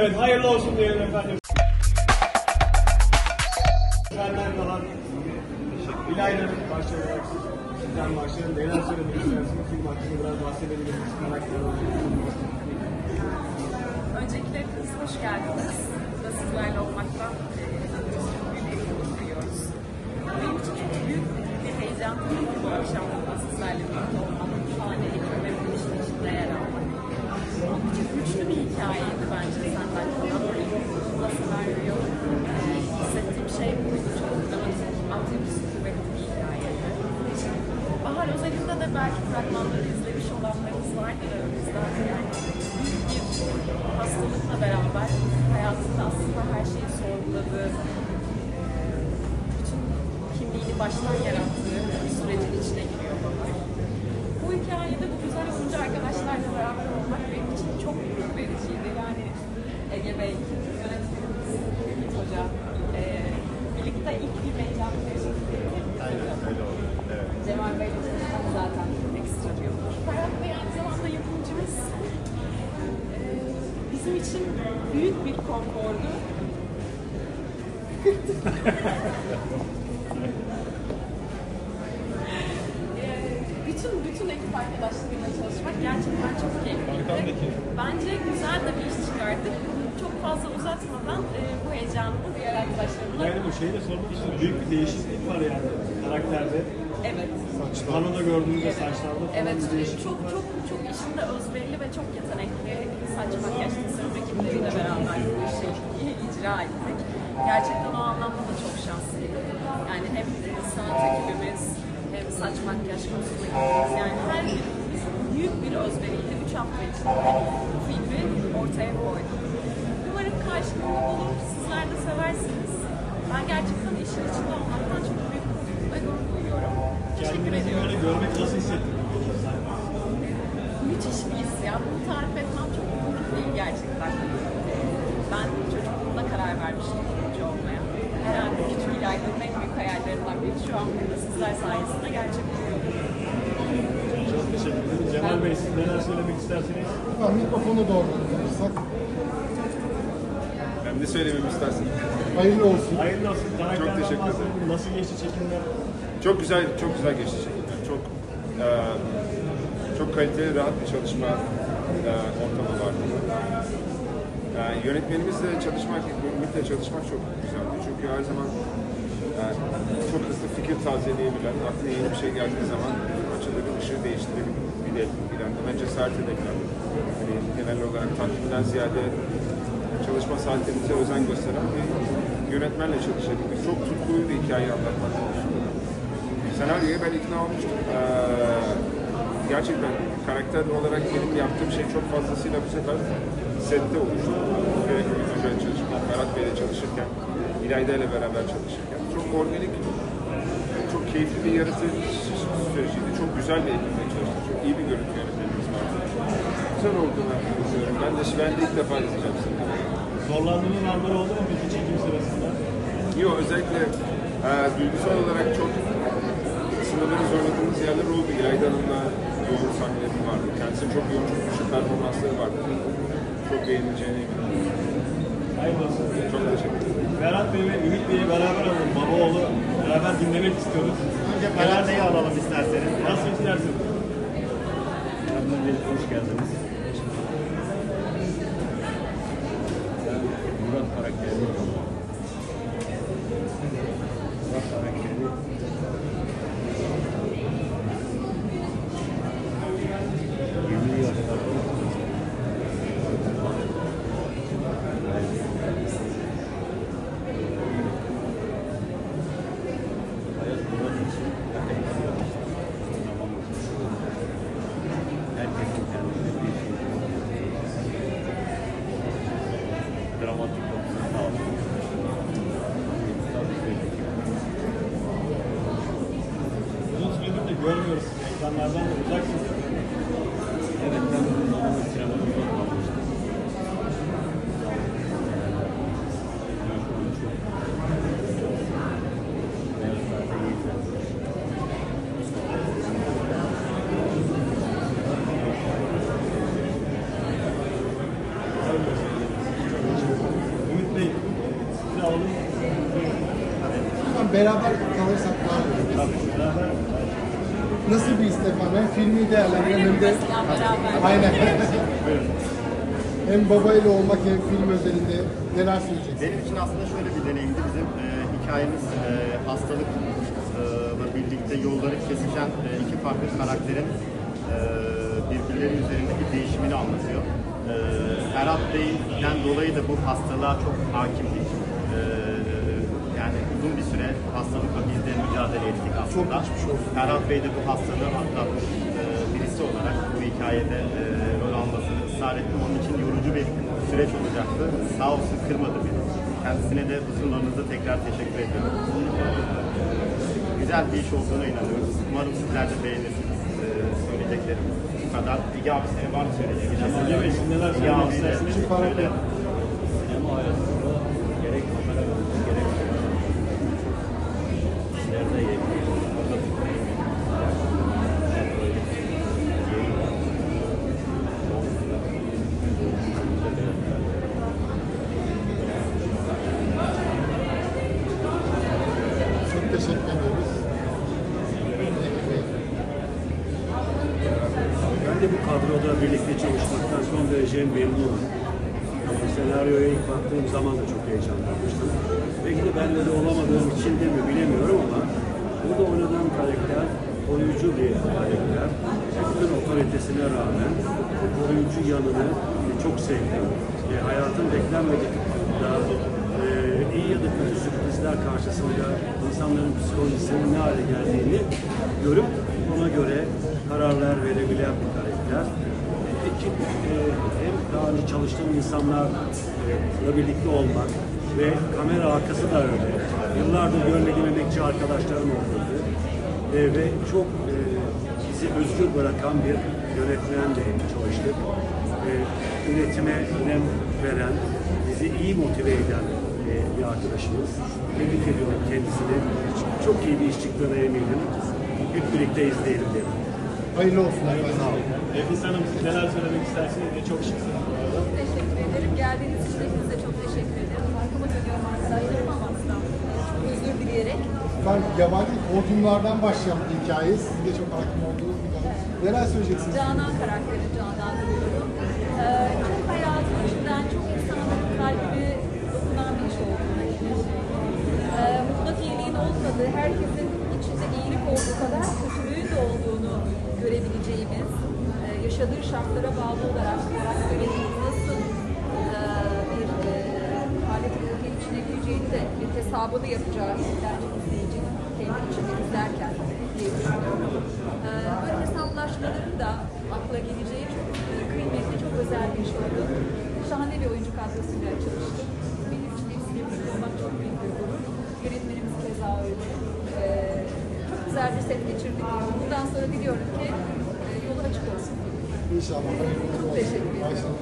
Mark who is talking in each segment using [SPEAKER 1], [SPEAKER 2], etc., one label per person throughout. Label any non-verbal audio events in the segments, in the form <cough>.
[SPEAKER 1] Evet hayırlı olsun diyelim efendim. Senden daha İlayda başlayarak sizden başlayalım. Neler söylemek istersiniz? Film hakkında biraz bahsedebilir misiniz? Karakter.
[SPEAKER 2] Öncelikle hoş geldiniz. Burada sizlerle olmaktan. Benim için büyük bir heyecan bu akşam burada sizlerle birlikte olmak. Bu işin içinde yer almak. Oldukça güçlü bir hikayeydi bence senden kalan. Aslında senaryo e, hissettiğim şey buydu. Çok dramatik, altyapısı kuvvetli bir hikayeydi. Özelinde de belki fragmanları izlemiş olanlarımız vardır aramızda. Yani büyük bir hastalıkla beraber hayatında aslında her şeyi sorguladığı, bütün kimliğini baştan yarattığı bir sürecin içine giriyor Bahar. Bu hikayede bu güzel oyuncu arkadaşlarla beraber olmak benim için çok gurur vericiydi. Yani Ege Bey, yönetmenimiz, Ümit Hoca, eee birlikte ilk bir meydan
[SPEAKER 3] Aynen öyle oldu. Evet.
[SPEAKER 2] Cemal Bey'le çalışmak zaten ekstra bir olur. Ferhat Bey aynı zamanda yapımcımız. Ee, bizim için büyük bir konfordu. <laughs> Bütün bütün ekip arkadaşlarıyla çalışmak gerçekten çok keyifliydi. Bence güzel de bir iş çıkardık. Çok fazla uzatmadan e, bu heyecanımı diğer arkadaşlarımla
[SPEAKER 1] Yani bu şeyi de sormak istiyorum. Büyük bir değişiklik var yani karakterde.
[SPEAKER 2] evet
[SPEAKER 1] Panoda gördüğümüzde saçlarda falan
[SPEAKER 2] Evet,
[SPEAKER 1] bir değişiklik
[SPEAKER 2] çok çok çok işinde özverili ve çok yetenekli saç makyaj tasarım ekipleriyle beraber bu işi icra ettik. Gerçekten o anlamda da çok şanslıyım. Yani hem sanat ekibimiz, hem saç makyaj kostüm ekibimiz, yani her birimiz büyük bir özveriyle 3 hafta içinde bu filmi ortaya koyduk. Umarım karşılığını bulur, sizler de seversiniz. Ben gerçekten işin içinde olmaktan çok büyük mutluluk ve gurur duyuyorum. Teşekkür ediyorum.
[SPEAKER 1] görmek nasıl hissettiniz?
[SPEAKER 2] Müthiş bir his ya. Bunu tarif etmem çok mümkün değil gerçekten. Ben çocukluğumda karar vermiştim oyuncu olmaya. Herhalde küçük İlayda'nın en büyük hayallerinden biri şu an burada sizler sayesinde gerçekleşiyor.
[SPEAKER 1] Çok teşekkür ederim. Cemal Bey siz neler söylemek istersiniz?
[SPEAKER 4] Efendim mikrofonu doğru alırsak
[SPEAKER 3] Ben ne söylememi istersin?
[SPEAKER 4] hayırlı olsun.
[SPEAKER 1] Hayırlı olsun. Karakterden
[SPEAKER 3] teşekkür ederim.
[SPEAKER 1] Nasıl geçti çekimler?
[SPEAKER 3] Çok güzel, çok güzel geçti çekimler. Çok e, çok kaliteli, rahat bir çalışma e, ortamı vardı. E, yönetmenimizle çalışmak, Ümit'le çalışmak çok güzeldi. Çünkü her zaman e, çok hızlı fikir tazeleyebilen, aklına yeni bir şey geldiği zaman açıları ışığı değiştirebilen, hemen cesaret edebilen, hani genel olarak tatminden ziyade çalışma saatlerimize özen gösteren bir yönetmenle çalışabildik. Çok tutkulu bir hikaye anlatmak konusunda. Senaryoya ben ikna olmuştum. Ee, gerçekten karakter olarak benim yaptığım şey çok fazlasıyla bu sefer sette oluştu. Ve Hoca'yla çalışırken, Ferhat Bey'le çalışırken, İlayda ile beraber çalışırken. Çok organik, çok keyifli bir yaratıcı süreciydi. Çok güzel bir ekiple çalıştık. Çok iyi bir görüntü yönetmenimiz vardı. Güzel olduğunu düşünüyorum. Ben de, ben de ilk defa izleyeceğim sinemayı.
[SPEAKER 1] Zorlandığınız anlar oldu mu peki çekim sırasında?
[SPEAKER 3] Yok özellikle e, duygusal olarak çok sınırları zorladığımız yerler oldu. İlayda Hanım'la yoğun sahnelerim vardı. Kendisinin çok yoğun, çok güçlü performansları vardı. Çok beğenileceğine eminim.
[SPEAKER 1] Hayırlı olsun.
[SPEAKER 3] Çok teşekkür ederim.
[SPEAKER 1] Berat Bey ve Ümit Bey'i beraber alalım. Baba oğlu beraber dinlemek istiyoruz.
[SPEAKER 5] Önce Berat Bey'i alalım isterseniz.
[SPEAKER 1] Nasıl
[SPEAKER 5] Bey hoş geldiniz. Murat karakteri. Murat karakteri. 20 yaşlarda hayat Murat için hepsi yapmıştır. Tamam. Herkesin kendine bir şey. Dramatik olsun lazım. Tabii ki.
[SPEAKER 1] Uzun süredir de görmüyoruz. Ekranlardan da uzaksınız.
[SPEAKER 5] Evet, ben bu zamanı sinemada bakmamıştım. Beyaz Saat'e iyi izledim.
[SPEAKER 4] Beraber kalırsak daha iyi olur. Nasıl bir istek var? Hem filmi değerlendirelim hem de... Aynen. hem babayla olmak hem film özelinde neler söyleyeceksiniz?
[SPEAKER 5] Benim için aslında şöyle bir deneyimdi. Bizim e, hikayemiz e, hastalıkla birlikte yolları kesişen e, iki farklı karakterin e, birbirlerinin üzerinde bir değişimini anlatıyor. E, Ferhat Bey'den dolayı da bu hastalığa çok hakimdik. E, yani uzun bir süre hastalıkla biz de mücadele ettik aslında.
[SPEAKER 4] Çok geçmiş olsun.
[SPEAKER 5] Ferhat Bey de bu hastalığı atlatmış e, birisi olarak bu hikayede e, rol almasını ısrar etti. Onun için yorucu bir süreç olacaktı. Sağ olsun kırmadı beni. Kendisine de huzurlarınızda tekrar teşekkür ediyorum. E, güzel bir iş olduğuna inanıyoruz. Umarım sizler de beğenirsiniz. E, söyleyeceklerim bu kadar. Ege abi senin var mı şey?
[SPEAKER 1] Ege Bey, siz neler söylemek
[SPEAKER 5] abi
[SPEAKER 1] istersiniz?
[SPEAKER 5] şöyle
[SPEAKER 6] Sinema hayatında gerek kamera gerek işlerde yetkiyi orada tutmayı hem böyle yeri var.
[SPEAKER 4] Çok teşekkür ediyoruz.
[SPEAKER 6] Ben de bu kadroda birlikte çalışmaktan son derece memnunum. Ama baktığım zaman da çok heyecanlanmıştım. Belki de bende de olamadığım için de mi bilemiyorum ama burada oynadığım karakter oyuncu bir karakter. Bütün otoritesine rağmen o oyuncu yanını çok sevdim. E, hayatın beklenmedik da e, iyi ya da kötü sürprizler karşısında insanların psikolojisinin ne hale geldiğini görüp ona göre kararlar verebilen bir karakter. Ekip e, hem daha önce çalıştığım insanlarla birlikte olmak ve kamera arkası da öyle. Yıllardır görmediğim emekçi arkadaşlarım oldu. E, ve çok e, bizi özgür bırakan bir yönetmenle çalıştık. E, üretime önem veren, bizi iyi motive eden e, bir arkadaşımız. Tebrik ediyorum kendisini. Çok iyi bir iş çıktığına eminim. Hep birlikte izleyelim derim.
[SPEAKER 4] Hayırlı olsun. Sağ olun.
[SPEAKER 1] Nefis Hanım siz neler söylemek istersiniz? Ve çok şıksınız bu arada.
[SPEAKER 7] Teşekkür ederim. Geldiğiniz için hepinize çok teşekkür ederim. Arkama dönüyorum arkadaşlarım ama çok özür dileyerek.
[SPEAKER 4] Ben yabancı podyumlardan başlayan bir hikaye. Sizin de çok hakim olduğunuz bir konu. Neler söyleyeceksiniz?
[SPEAKER 7] Canan karakteri canlandırıyorum. Ee, çok hayatın içinden çok insanların kalbine dokunan bir olduğunu düşünüyorum. Ee, mutlak iyiliğin olmadığı, herkesin içinde iyilik olduğu kadar kötülüğün de olduğunu görebileceğimiz, e, yaşadığı şartlara bağlı olarak karakterin nasıl e, bir e, alet ruhiye içine gireceğini de bir hesabını yapacağı bence izleyicinin kendi içinde izlerken diye düşünüyorum. Böyle hesaplaşmaların da akla geleceği çok kıymetli, çok özel bir iş oldu. Şahane bir oyuncu kadrosuyla çalıştım. Geçirdik. Bundan sonra diliyorum ki e, yolu açık olsun.
[SPEAKER 4] İnşallah. Hayırlı olsun.
[SPEAKER 7] Teşekkür ederim.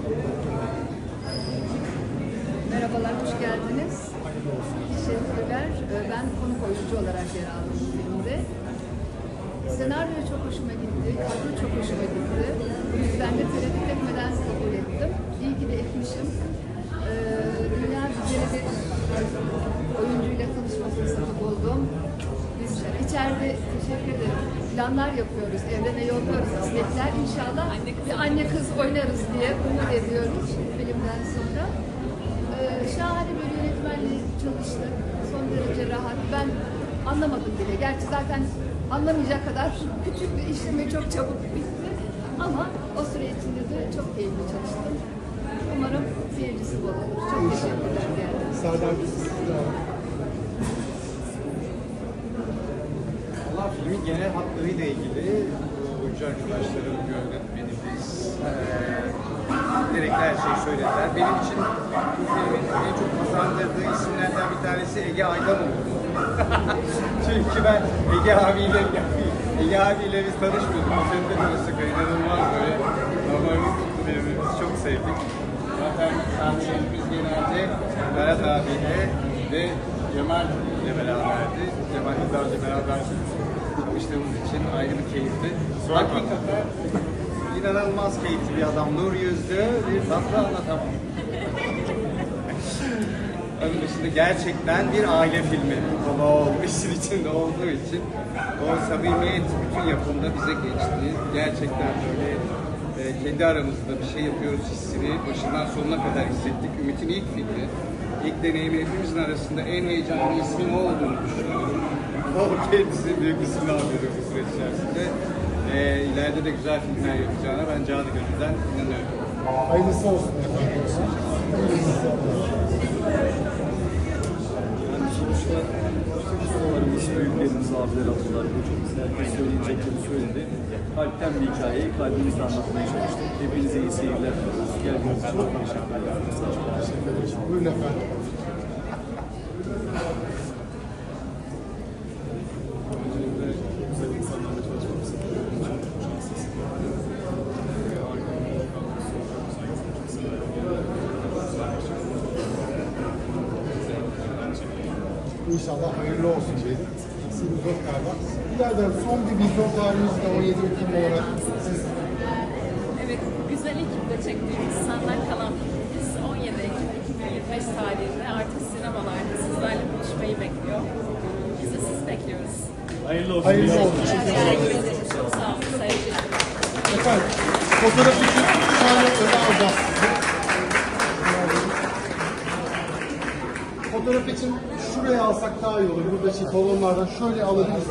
[SPEAKER 8] Merhabalar, hoş geldiniz. Teşekkürler. Ee, Ben konuk oyuncu olarak yer aldım filmde. Senaryo çok hoşuma gitti, kadro çok hoşuma gitti. Bu yüzden de tereddüt etmeden kabul ettim. İyi ki de etmişim. Teşekkür ederim. Planlar yapıyoruz, evrene yolluyoruz istekler. İnşallah bir anne kız oynarız diye umut ediyoruz filmden sonra. Ee, şahane bir yönetmenle çalıştık. Son derece rahat. Ben anlamadım bile. Gerçi zaten anlamayacak kadar <laughs> küçük bir işlemi çok çabuk bitti. Ama o süre içinde de çok keyifli çalıştım. Umarım seyircisi bol olur. Çok teşekkürler. geldiğiniz için.
[SPEAKER 4] Serdar Bey siz de
[SPEAKER 9] Valla filmin genel hatlarıyla ilgili bu oyuncu arkadaşlarım, yönetmenimiz, eee gerekli her şeyi söylediler. Benim için bu filmin en çok kazandırdığı isimlerden bir tanesi Ege Aydan oldu. <laughs> Çünkü ben Ege abiyle Ege abiyle biz tanışmıyorduk. Bu filmde tanıştık. İnanılmaz böyle damarımız tuttu birbirimizi çok sevdik. Zaten sahnelerimiz genelde Berat abiyle ve Cemal ile beraberdi. Cemal daha önce beraber çalıştığımız için ayrı bir keyifti. Hakikaten inanılmaz keyifli bir adam. Nur yüzlü bir tatlı anlatamam. <laughs> Onun dışında gerçekten bir aile filmi. Baba oğul işin içinde olduğu için o samimiyet bütün yapımda bize geçti. Gerçekten böyle e, kendi aramızda bir şey yapıyoruz hissini başından sonuna kadar hissettik. Ümit'in ilk filmi. İlk deneyimi hepimizin arasında en heyecanlı ismin o olduğunu düşünüyorum. O kendisi büyük isimle alıyor bu süreç içerisinde. E, ileride de güzel filmler yapacağına ben canı gönülden inanıyorum.
[SPEAKER 4] Hayırlısı olsun
[SPEAKER 10] sonuçta ustalarımız, büyüklerimiz, abiler, ablalar, hocamız herkes söyleyeceklerini söyledi. Kalpten bir hikayeyi kalbimizle anlatmaya çalıştık. Hepinize iyi seyirler ederim.
[SPEAKER 4] Buyurun efendim. İnşallah hayırlı olsun diyelim. Sizin galiba. İleriden son bir vizyon tarihimiz de 17 Ekim olarak siz
[SPEAKER 2] çektiğimiz Senden Kalan filmimiz 17 Ekim 2025 tarihinde artık sinemalarda sizlerle buluşmayı bekliyor. Biz de sizi bekliyoruz.
[SPEAKER 1] Hayırlı olsun.
[SPEAKER 4] hayırlı olsun.
[SPEAKER 2] Çok sağ olun.
[SPEAKER 4] Efendim, fotoğraf için şöyle öne alacağız. Fotoğraf için şuraya alsak daha iyi olur. Burada şey balonlardan şöyle alabiliriz.